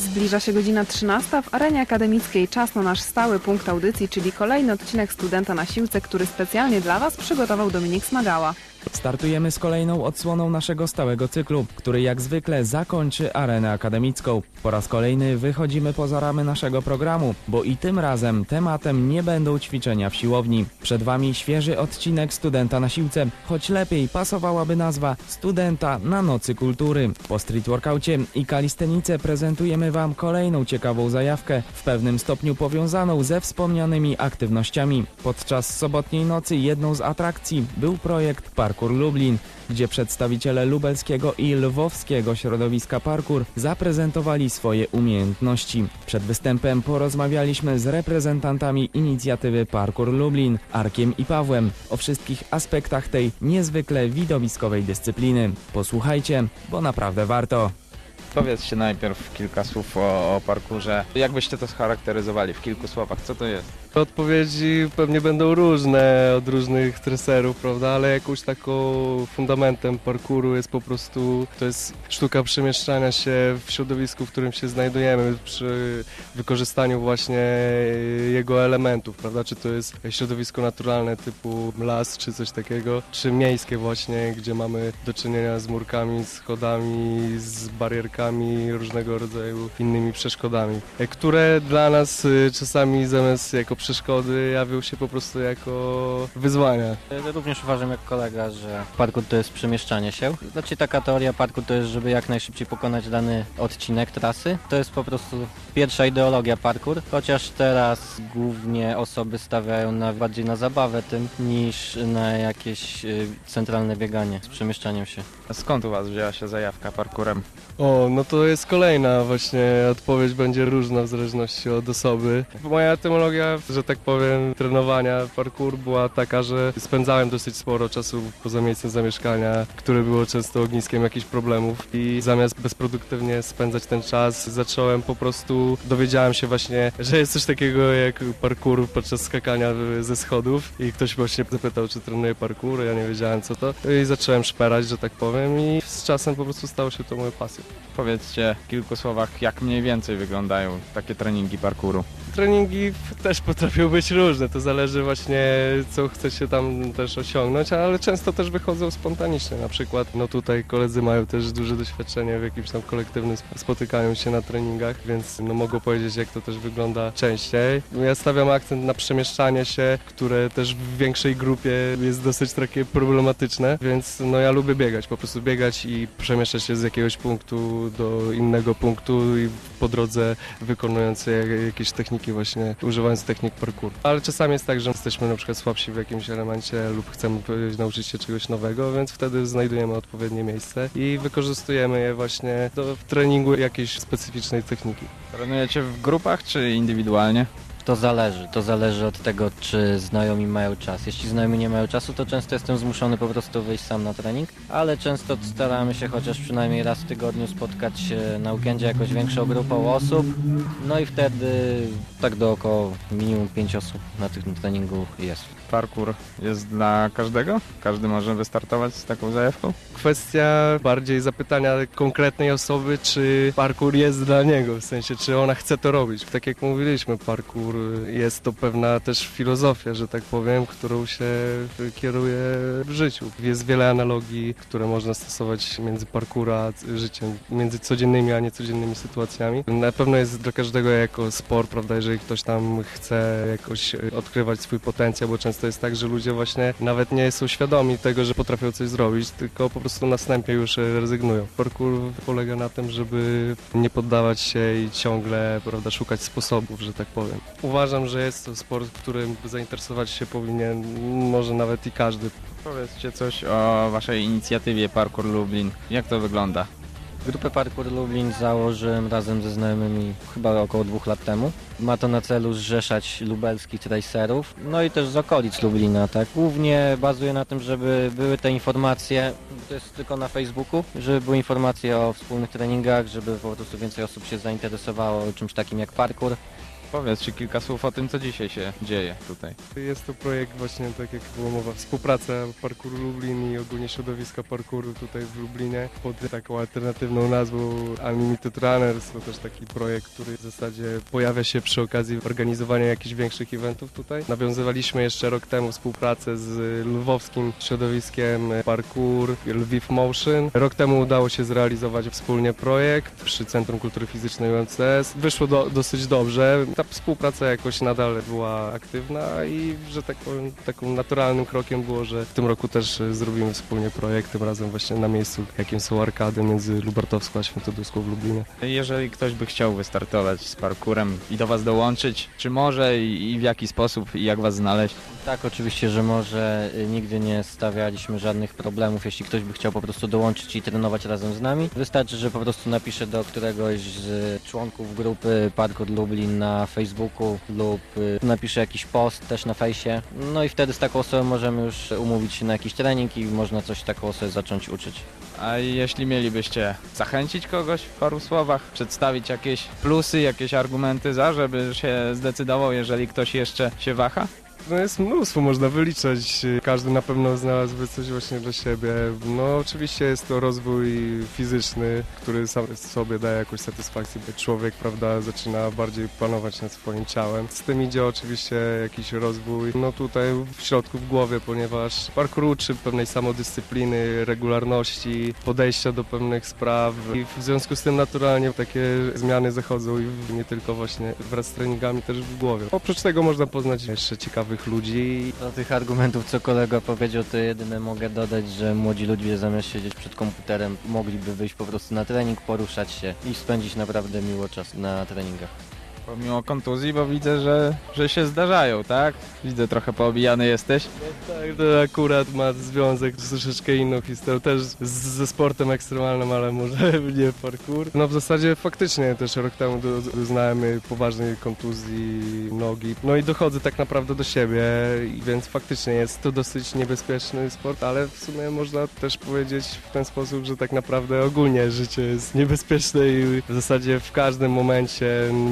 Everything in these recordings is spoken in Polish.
Zbliża się godzina 13. W arenie akademickiej czas na nasz stały punkt audycji, czyli kolejny odcinek studenta na siłce, który specjalnie dla Was przygotował Dominik Smagała. Startujemy z kolejną odsłoną naszego stałego cyklu, który jak zwykle zakończy arenę akademicką. Po raz kolejny wychodzimy poza ramy naszego programu, bo i tym razem tematem nie będą ćwiczenia w siłowni. Przed Wami świeży odcinek Studenta na siłce, choć lepiej pasowałaby nazwa Studenta na Nocy Kultury. Po street workaucie i kalistenice prezentujemy Wam kolejną ciekawą zajawkę, w pewnym stopniu powiązaną ze wspomnianymi aktywnościami. Podczas sobotniej nocy jedną z atrakcji był projekt Parkour Lublin, gdzie przedstawiciele lubelskiego i lwowskiego środowiska parkour zaprezentowali swoje umiejętności. Przed występem porozmawialiśmy z reprezentantami inicjatywy Parkour Lublin, Arkiem i Pawłem o wszystkich aspektach tej niezwykle widowiskowej dyscypliny. Posłuchajcie, bo naprawdę warto. Powiedzcie najpierw kilka słów o, o parkurze. Jak byście to scharakteryzowali w kilku słowach? Co to jest? Odpowiedzi pewnie będą różne od różnych treserów, prawda, ale jakąś taką fundamentem parkouru jest po prostu, to jest sztuka przemieszczania się w środowisku, w którym się znajdujemy, przy wykorzystaniu właśnie jego elementów, prawda, czy to jest środowisko naturalne typu las, czy coś takiego, czy miejskie właśnie, gdzie mamy do czynienia z murkami, schodami, z barierkami, różnego rodzaju innymi przeszkodami, e, które dla nas y, czasami zamiast jako przeszkody jawią się po prostu jako wyzwania. Ja Również uważam jak kolega, że parkour to jest przemieszczanie się. Znaczy taka teoria parkour to jest, żeby jak najszybciej pokonać dany odcinek trasy. To jest po prostu pierwsza ideologia parkour, chociaż teraz głównie osoby stawiają na, bardziej na zabawę tym niż na jakieś y, centralne bieganie z przemieszczaniem się. Skąd u Was wzięła się zajawka parkurem? O, no to jest kolejna właśnie odpowiedź będzie różna w zależności od osoby. Moja etymologia, że tak powiem, trenowania parkour była taka, że spędzałem dosyć sporo czasu poza miejscem zamieszkania, które było często ogniskiem jakichś problemów i zamiast bezproduktywnie spędzać ten czas, zacząłem po prostu, dowiedziałem się właśnie, że jest coś takiego jak parkour podczas skakania ze schodów i ktoś właśnie zapytał, czy trenuję parkour, ja nie wiedziałem co to i zacząłem szperać, że tak powiem i z czasem po prostu stało się to moją pasją. Powiedzcie w kilku słowach, jak mniej więcej wyglądają takie treningi parkuru. Treningi też potrafią być różne, to zależy właśnie co chce się tam też osiągnąć, ale często też wychodzą spontanicznie, na przykład no tutaj koledzy mają też duże doświadczenie w jakimś tam kolektywnym sp- spotykaniu się na treningach, więc no mogą powiedzieć jak to też wygląda częściej. Ja stawiam akcent na przemieszczanie się, które też w większej grupie jest dosyć takie problematyczne, więc no ja lubię biegać, po prostu biegać i przemieszczać się z jakiegoś punktu do innego punktu i po drodze wykonując jak- jakieś techniki właśnie, używając technik parkour. Ale czasami jest tak, że jesteśmy na przykład słabsi w jakimś elemencie lub chcemy nauczyć się czegoś nowego, więc wtedy znajdujemy odpowiednie miejsce i wykorzystujemy je właśnie do treningu jakiejś specyficznej techniki. Trenujecie w grupach czy indywidualnie? To zależy, to zależy od tego, czy znajomi mają czas. Jeśli znajomi nie mają czasu, to często jestem zmuszony po prostu wyjść sam na trening, ale często staramy się chociaż przynajmniej raz w tygodniu spotkać się na weekendzie jakąś większą grupą osób. No i wtedy tak do około minimum 5 osób na tym treningu jest. Parkur jest dla każdego? Każdy może wystartować z taką zajawką? Kwestia bardziej zapytania konkretnej osoby, czy parkour jest dla niego, w sensie, czy ona chce to robić. Tak jak mówiliśmy, parkour jest to pewna też filozofia, że tak powiem, którą się kieruje w życiu. Jest wiele analogii, które można stosować między parkour a życiem, między codziennymi a niecodziennymi sytuacjami. Na pewno jest dla każdego jako sport, prawda, jeżeli ktoś tam chce jakoś odkrywać swój potencjał, bo często jest tak, że ludzie właśnie nawet nie są świadomi tego, że potrafią coś zrobić, tylko po prostu na już rezygnują. Parkour polega na tym, żeby nie poddawać się i ciągle, prawda, szukać sposobów, że tak powiem. Uważam, że jest to sport, którym zainteresować się powinien może nawet i każdy. Powiedzcie coś o Waszej inicjatywie Parkur Lublin. Jak to wygląda? Grupę Parkour Lublin założyłem razem ze znajomymi chyba około dwóch lat temu. Ma to na celu zrzeszać lubelskich tracerów, no i też z okolic Lublina, tak. Głównie bazuje na tym, żeby były te informacje, to jest tylko na Facebooku, żeby były informacje o wspólnych treningach, żeby po prostu więcej osób się zainteresowało czymś takim jak parkour. Powiedzcie kilka słów o tym, co dzisiaj się dzieje tutaj. Jest to projekt właśnie, tak jak była mowa, współpraca Parkour Lublin i ogólnie środowiska parkouru tutaj w Lublinie pod taką alternatywną nazwą Unlimited Runners. To też taki projekt, który w zasadzie pojawia się przy okazji organizowania jakichś większych eventów tutaj. Nawiązywaliśmy jeszcze rok temu współpracę z lwowskim środowiskiem Parkour Lviv Motion. Rok temu udało się zrealizować wspólnie projekt przy Centrum Kultury Fizycznej UMCS. Wyszło do, dosyć dobrze. Ta współpraca jakoś nadal była aktywna i że tak powiem, takim naturalnym krokiem było, że w tym roku też e, zrobimy wspólnie projekt, tym razem właśnie na miejscu, jakim są arkady między Lubartowską a Świętoduską w Lublinie. Jeżeli ktoś by chciał wystartować z parkurem i do Was dołączyć, czy może i, i w jaki sposób i jak Was znaleźć? Tak, oczywiście, że może. Y, Nigdy nie stawialiśmy żadnych problemów, jeśli ktoś by chciał po prostu dołączyć i trenować razem z nami. Wystarczy, że po prostu napisze do któregoś z członków grupy Parkour Lublin na Facebooku lub y, napisze jakiś post też na fejsie. No i wtedy z taką osobą możemy już umówić się na jakiś trening i można coś taką osobę zacząć uczyć. A jeśli mielibyście zachęcić kogoś w paru słowach, przedstawić jakieś plusy, jakieś argumenty za, żeby się zdecydował, jeżeli ktoś jeszcze się waha? No jest mnóstwo, można wyliczać. Każdy na pewno znalazłby coś właśnie dla siebie. No oczywiście jest to rozwój fizyczny, który sam sobie daje jakąś satysfakcję, człowiek, prawda, zaczyna bardziej panować nad swoim ciałem. Z tym idzie oczywiście jakiś rozwój, no tutaj w środku, w głowie, ponieważ parkour uczy pewnej samodyscypliny, regularności, podejścia do pewnych spraw i w związku z tym naturalnie takie zmiany zachodzą i nie tylko właśnie wraz z treningami, też w głowie. Oprócz tego można poznać jeszcze ciekawych ludzi Do tych argumentów, co kolega powiedział, to jedyne mogę dodać, że młodzi ludzie zamiast siedzieć przed komputerem mogliby wyjść po prostu na trening, poruszać się i spędzić naprawdę miło czas na treningach. Pomimo kontuzji, bo widzę, że, że się zdarzają, tak? Widzę, trochę poobijany jesteś. Tak, to akurat ma związek z troszeczkę inną historią, też z, ze sportem ekstremalnym, ale może nie parkour. No w zasadzie faktycznie też rok temu do- doznałem poważnej kontuzji nogi. No i dochodzę tak naprawdę do siebie, więc faktycznie jest to dosyć niebezpieczny sport, ale w sumie można też powiedzieć w ten sposób, że tak naprawdę ogólnie życie jest niebezpieczne i w zasadzie w każdym momencie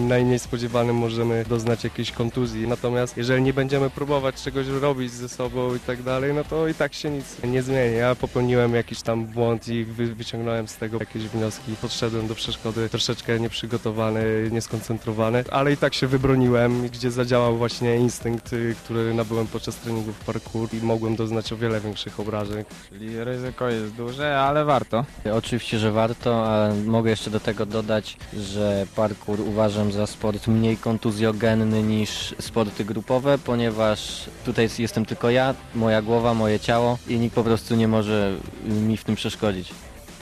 najmniej spodziewanym możemy doznać jakiejś kontuzji. Natomiast jeżeli nie będziemy próbować czegoś robić ze sobą i tak dalej, no to i tak się nic nie zmieni. Ja popełniłem jakiś tam błąd i wy, wyciągnąłem z tego jakieś wnioski. Podszedłem do przeszkody troszeczkę nieprzygotowany, nieskoncentrowany, ale i tak się wybroniłem, gdzie zadziałał właśnie instynkt, y, który nabyłem podczas treningów parkour i mogłem doznać o wiele większych obrażeń. Czyli ryzyko jest duże, ale warto. Oczywiście, że warto, ale mogę jeszcze do tego dodać, że parkour uważam za sport mniej kontuzjogenny niż sporty grupowe, ponieważ tutaj jestem tylko ja, moja głowa, moje ciało i nikt po prostu nie może mi w tym przeszkodzić.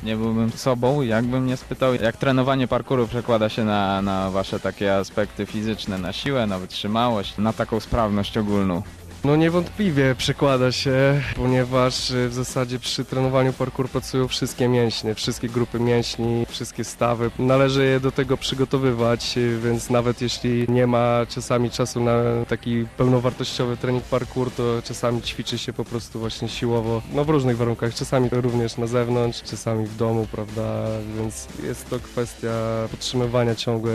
Nie byłbym sobą, jakbym nie spytał, jak trenowanie parkouru przekłada się na, na wasze takie aspekty fizyczne, na siłę, na wytrzymałość, na taką sprawność ogólną. No niewątpliwie przekłada się, ponieważ y, w zasadzie przy trenowaniu parkour pracują wszystkie mięśnie, wszystkie grupy mięśni, wszystkie stawy. Należy je do tego przygotowywać, y, więc nawet jeśli nie ma czasami czasu na taki pełnowartościowy trening parkour, to czasami ćwiczy się po prostu właśnie siłowo, no w różnych warunkach, czasami również na zewnątrz, czasami w domu, prawda, więc jest to kwestia podtrzymywania ciągłej,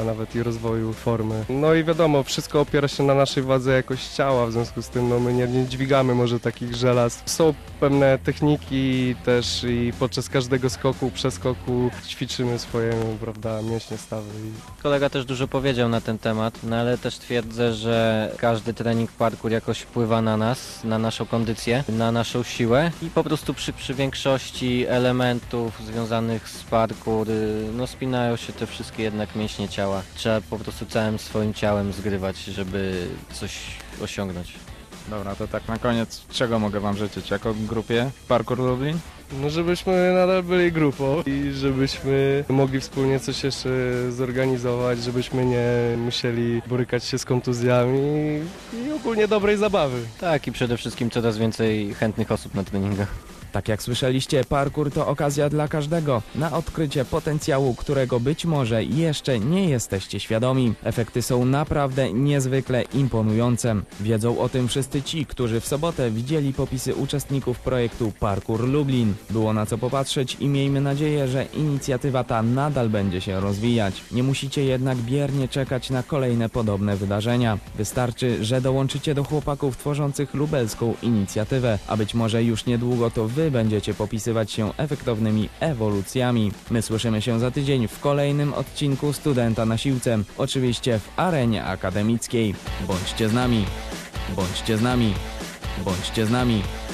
a nawet i rozwoju formy. No i wiadomo, wszystko opiera się na naszej wadze jakoś ciała, w związku z tym no, my nie, nie dźwigamy może takich żelaz. Są pewne techniki też i podczas każdego skoku, przeskoku ćwiczymy swoje, prawda, mięśnie stawy. I Kolega też dużo powiedział na ten temat, no ale też twierdzę, że każdy trening parkour jakoś wpływa na nas, na naszą kondycję, na naszą siłę i po prostu przy, przy większości elementów związanych z parkour, y, no spinają się te wszystkie jednak mięśnie ciała. Trzeba po prostu całym swoim ciałem zgrywać, żeby coś osiągnąć. Dobra, to tak na koniec, czego mogę wam życzyć jako grupie Parkour Lublin? No żebyśmy nadal byli grupą i żebyśmy mogli wspólnie coś jeszcze zorganizować, żebyśmy nie musieli borykać się z kontuzjami i ogólnie dobrej zabawy. Tak i przede wszystkim coraz więcej chętnych osób na treningach. Tak jak słyszeliście, parkour to okazja dla każdego na odkrycie potencjału, którego być może jeszcze nie jesteście świadomi. Efekty są naprawdę niezwykle imponujące. Wiedzą o tym wszyscy ci, którzy w sobotę widzieli popisy uczestników projektu Parkour Lublin. Było na co popatrzeć i miejmy nadzieję, że inicjatywa ta nadal będzie się rozwijać. Nie musicie jednak biernie czekać na kolejne podobne wydarzenia. Wystarczy, że dołączycie do chłopaków tworzących lubelską inicjatywę, a być może już niedługo to wy będziecie popisywać się efektownymi ewolucjami. My słyszymy się za tydzień w kolejnym odcinku Studenta na Siłce, oczywiście w arenie akademickiej. Bądźcie z nami, bądźcie z nami, bądźcie z nami.